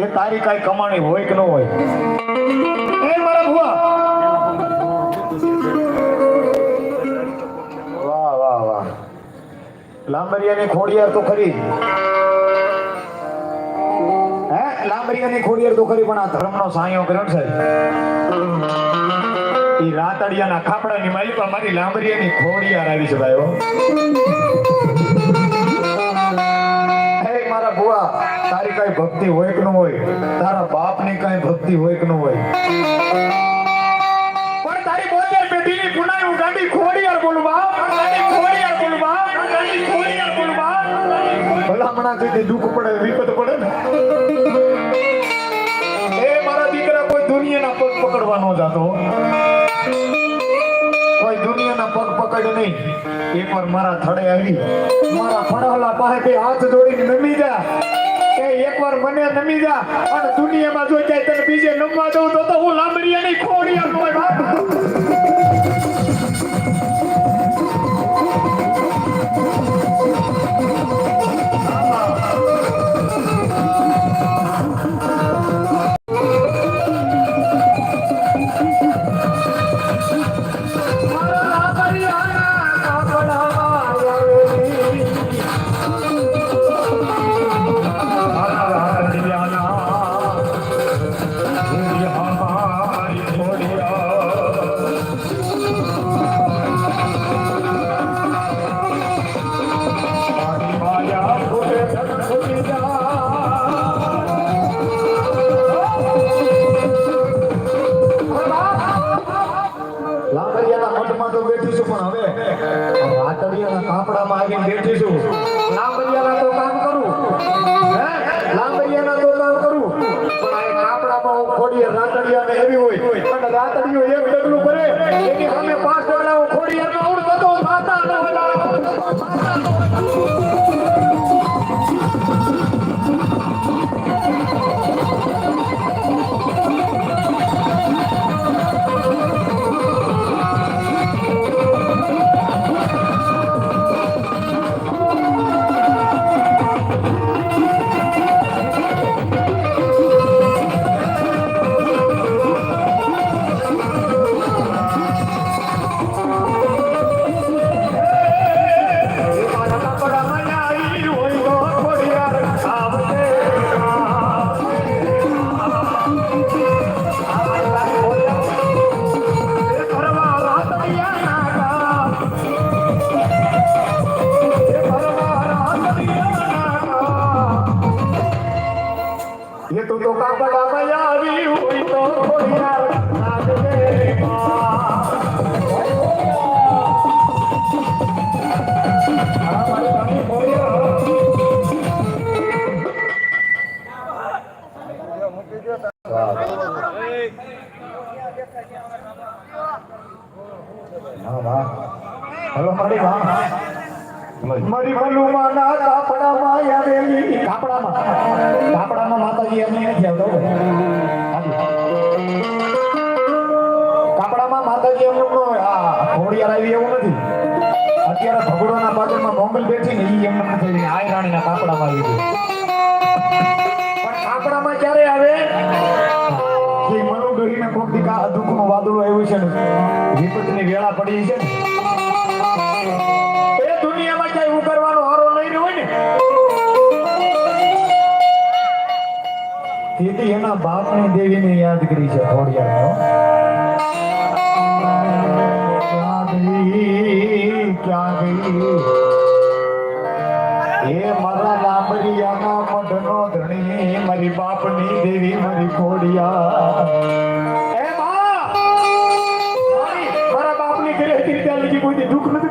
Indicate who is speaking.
Speaker 1: એ તારી કાંઈ કમાણી હોય કે ન હોય? વાહ વાહ વાહ. લાંબરિયાની ખોડિયાર તો ખરી. હે? લાંબરિયાની ખોડિયાર તો ખરી, પણ આ ધર્મનો સાયો કર્યો છે. એ રાતડિયાના ખાપડાની માલિકા મારી લાંબરિયાની ખોડિયાર આવી છે, ભાઈ ભક્તિ હોય કે ન હોય? તારા બાપની કઈ ભક્તિ હોય કે ન હોય? પણ તારી બોતેર પેઢીની પુનાઈ હું ગાંડી ખોડિયાર બોલવા ગાંડી ખોડિયાર ખોડી ગાંડી ખોડિયાર બોલવા ભલામણા થી દુખ પડે વિપત પડે ને? એ મારા દીકરા કોઈ દુનિયાના પગ પકડવા ન જાતો. કોઈ દુનિયાના પગ પકડે નહીં. એકવાર મારા થડે આવી. મારા ફળાલા પાસે હાથ જોડીને નમી જા. એકવાર મને નમી જા. અને દુનિયામાં જો જાય તને બીજે નમવા દઉં તો હું ખોડી ખોડિયા કોઈ રાતડિયાના આવીને બેઠી છું. લાંબડિયાના તો કામ કરું. હે? લાંબરિયાના તો કામ કરું. પણ આ કાપડામાં હું ખોડીએ રાતડિયાને એવી હોય. અને રાતડિયો એક ડગલું ભરે. એની સામે પાંચ ડગલા હું આવડતો તો માતા ન होला હલો મારી માં મારી મલુમાં ના કાપડામાં કાપડામાં કાપડામાં. નો આ ઘોડિયાર આવી એવું ને ઈ એમને વાદળું આવ્યું છે ને વેળા પડી છે એ દુનિયામાં ક્યાંય ઉકરવાનો હારો નહીં હોય ને તેથી એના બાપની દેવીને યાદ કરી છે ખોડિયારનો ગઈ એ મારા લાંબડિયાના મઢનો ધણી, મારી બાપની દેવી, મારી ઘોડિયા. મારા બાપની ઘરે હતી ત્યાં લીધી કોઈ દુઃખ નથી